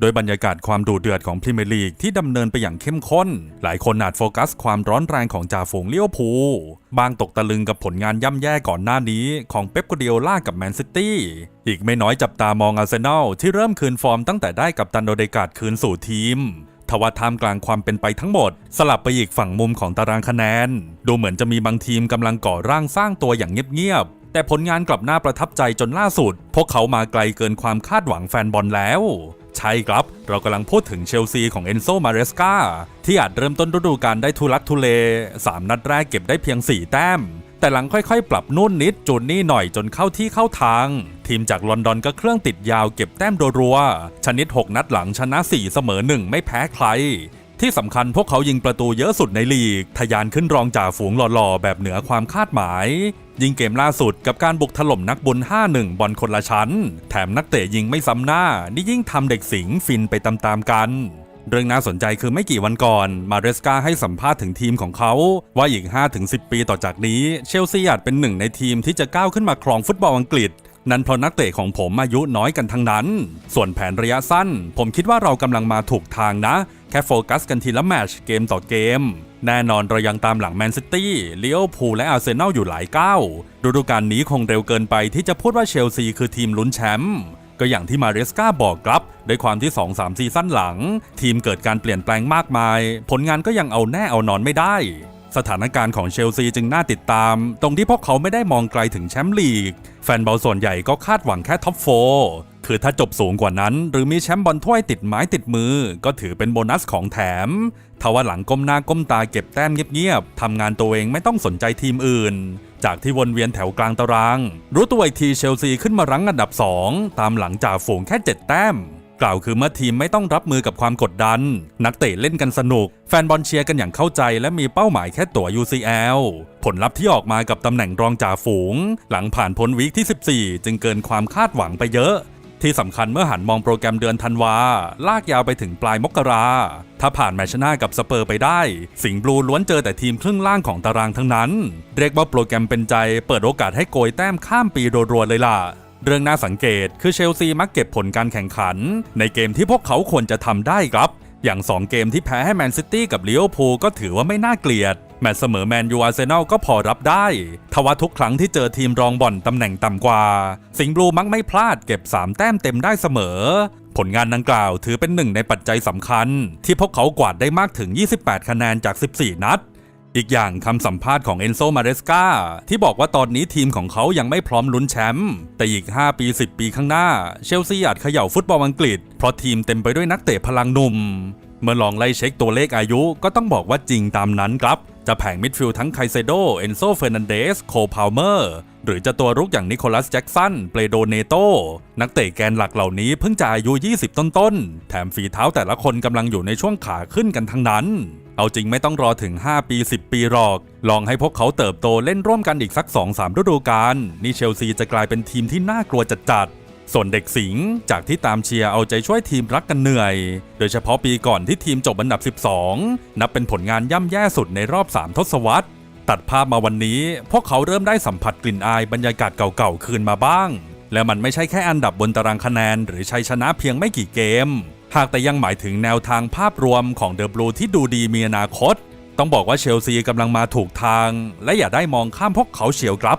โดยบรรยากาศความดุเดือดของพรีเมียร์ลีกที่ดำเนินไปอย่างเข้มข้น หลายคนอาจโฟกัสความร้อนแรงของจ่าฝูงเลี้ยวภูบางตกตะลึงกับผลงานย่ำแย่ก่อนหน้านี้ของเป๊ปกัวเดียล่ากับแมนซิตี้ อีกไม่น้อยจับตามองอาร์เซนอลที่เริ่มคืนฟอร์มตั้งแต่ได้กับตันโดเดกาดคืนสู่ทีมทว่าท่ามกลางความเป็นไปทั้งหมด สลับไปอีกฝั่งมุมของตารางคะแนน ดูเหมือนจะมีบางทีมกำลังก่อร่างสร้างตัวอย่างเงียบๆแต่ผลงานกลับน่าประทับใจจนล่าสุด พวกเขามาไกลเกินความคาดหวังแฟนบอลแล้ว ใช่ครับ เรากำลังพูดถึงเชลซีของเอนโซมาเรสกาที่อาจเริ่มต้นฤดูกาลได้ทุลักทุเล 3 นัดแรกเก็บได้เพียง 4 แต้ม แต่หลังค่อยๆ ปรับนู่นนิดจูนนี่หน่อยจนเข้าที่เข้าทาง ทีมจากลอนดอนก็เครื่องติดยาวเก็บแต้มรัวๆชนิด 6 นัดหลังชนะ 4 เสมอ 1 ไม่แพ้ใคร ที่สำคัญพวกเขายิงประตูเยอะสุดในลีกทะยานขึ้นรองจ่าฝูงหล่อๆ แบบเหนือความคาดหมาย ยิงเกมล่าสุดกับการบุกถล่มนักบุญ5-1 บอลคนละชั้น แถมนักเตะยิงไม่ซ้ำหน้า นี่ยิ่งทำเด็กสิงห์ฟินไปตามๆกันเรื่องน่าสนใจคือไม่กี่วันก่อน มาเรสกาให้สัมภาษณ์ถึงทีมของเขา ว่าอีก 5-10 ปีต่อจากนี้ เชลซีอาจเป็นหนึ่งในทีมที่จะก้าวขึ้นมาครองฟุตบอลอังกฤษ นั่นเพราะนักเตะของผมอายุน้อยกันทั้งนั้น ส่วนแผนระยะสั้น ผมคิดว่าเรากำลังมาถูกทางนะ ค่โฟกัสกันทีละแมตช์เกมต่อเกม แน่นอนเรายังตามหลังแมนซิตี้เลิเวพูลและอาร์เซนอลอยู่หลายก้าวฤดูกาลนี้คงเร็วเกินไปที่จะพูดว่าเชลซีคือทีมลุ้นแชมป์ก็อย่างที่มาเรสกาบอกครับด้วยความที่ 2-3 ซีซั่นหลัง ทีมเกิดการเปลี่ยนแปลงมากมาย ผลงานก็ยังเอาแน่เอานอนไม่ได้ สถานการณ์ของเชลซีจึงน่าติดตาม ตรงที่พวกเขาไม่ได้มองไกลถึงแชมป์ลีก แฟนบอลส่วนใหญ่ก็คาดหวังแค่ท็อปโฟ คือถ้าจบสูงกว่านั้น หรือมีแชมป์บอลถ้วยติดไม้ติดมือ ก็ถือเป็นโบนัสของแถมทว่าหลังก้มหน้าก้มตาเก็บแต้มเงียบๆทำงานตัวเองไม่ต้องสนใจทีมอื่น จากที่วนเวียนแถวกลางตาราง รู้ตัวอีกทีเชลซีขึ้นมารั้งอันดับ 2 ตามหลังจากฝูงแค่ 7 แต้มกล่าวคือเมื่อทีมไม่ต้องรับมือกับความกดดัน นักเตะเล่นกันสนุก แฟนบอลเชียร์กันอย่างเข้าใจและมีเป้าหมายแค่ตั๋ว UCL ผลลัพธ์ที่ออกมากับตำแหน่งรองจ่าฝูง หลังผ่านพ้นวีคที่ 14 จึงเกินความคาดหวังไปเยอะ ที่สำคัญเมื่อหันมองโปรแกรมเดือนธันวา ลากยาวไปถึงปลายมกรา ถ้าผ่านแมตช์หน้ากับสเปอร์ไปได้ สิงห์บลูล้วนเจอแต่ทีมครึ่งล่างของตารางทั้งนั้น เรียกว่าโปรแกรมเป็นใจเปิดโอกาสให้โกยแต้มข้ามปีรัวๆเลยล่ะ เรื่องน่าสังเกตคือเชลซีมักเก็บผลการแข่งขัน ในเกมที่พวกเขาควรจะทำได้ครับ อย่าง 2 เกมที่แพ้ให้แมนซิตี้กับลิเวอร์พูลก็ถือว่าไม่น่าเกลียด แมตช์เสมอแมนยูอาร์เซนอลก็พอรับได้ทว่าทุกครั้งที่เจอทีมรองบ่อนตำแหน่งต่ำกว่า สิงห์บลูมักไม่พลาดเก็บ 3 แต้มเต็มได้เสมอ ผลงานดังกล่าวถือเป็นหนึ่งในปัจจัยสำคัญ ที่พวกเขากวาดได้มากถึง 28 คะแนนจาก 14 นัดอีกอย่างคำสัมภาษณ์ของเอนโซมาเรสกาที่บอกว่าตอนนี้ทีมของเขายังไม่พร้อมลุ้นแชมป์แต่อีก 5 ปี 10 ปีข้างหน้า เชลซีอาจเขย่าฟุตบอลอังกฤษ เพราะทีมเต็มไปด้วยนักเตะพลังหนุ่ม มื่อลองไล่เช็คตัวเลขอายุก็ต้องบอกว่าจริงตามนั้นครับ จะแผงมิดฟิลด์ทั้งไคเซโด เอนโซเฟอร์นันเดส โคพาวเมอร์ หรือจะตัวรุกอย่างนิโคลัสแจ็กสัน เปโดเนโต นักเตะแกนหลักเหล่านี้เพิ่งจะอายุ 20 ต้นๆ แถมฝีเท้าแต่ละคนกำลังอยู่ในช่วงขาขึ้นกันทั้งนั้น เอาจริงไม่ต้องรอถึง 5 ปี 10 ปีหรอก ลองให้พวกเขาเติบโตเล่นร่วมกันอีกสัก 2-3ฤดูกาลนี่เชลซีจะกลายเป็นทีมที่น่ากลัวจัดๆ ส่วนเด็กสิงห์จากที่ตามเชียร์เอาใจช่วยทีมรักกันเหนื่อย โดยเฉพาะปีก่อนที่ทีมจบอันดับ 12 นับเป็นผลงานย่ำแย่สุดในรอบ 3 ทศวรรษ ตัดภาพมาวันนี้ พวกเขาเริ่มได้สัมผัสกลิ่นอายบรรยากาศเก่าๆ คืนมาบ้าง และมันไม่ใช่แค่อันดับบนตารางคะแนน หรือชัยชนะเพียงไม่กี่เกม หากแต่ยังหมายถึงแนวทางภาพรวมของเดอะบลูที่ดูดีมีอนาคต ต้องบอกว่าเชลซีกำลังมาถูกทาง และอย่าได้มองข้ามพวกเขาเฉียวครับ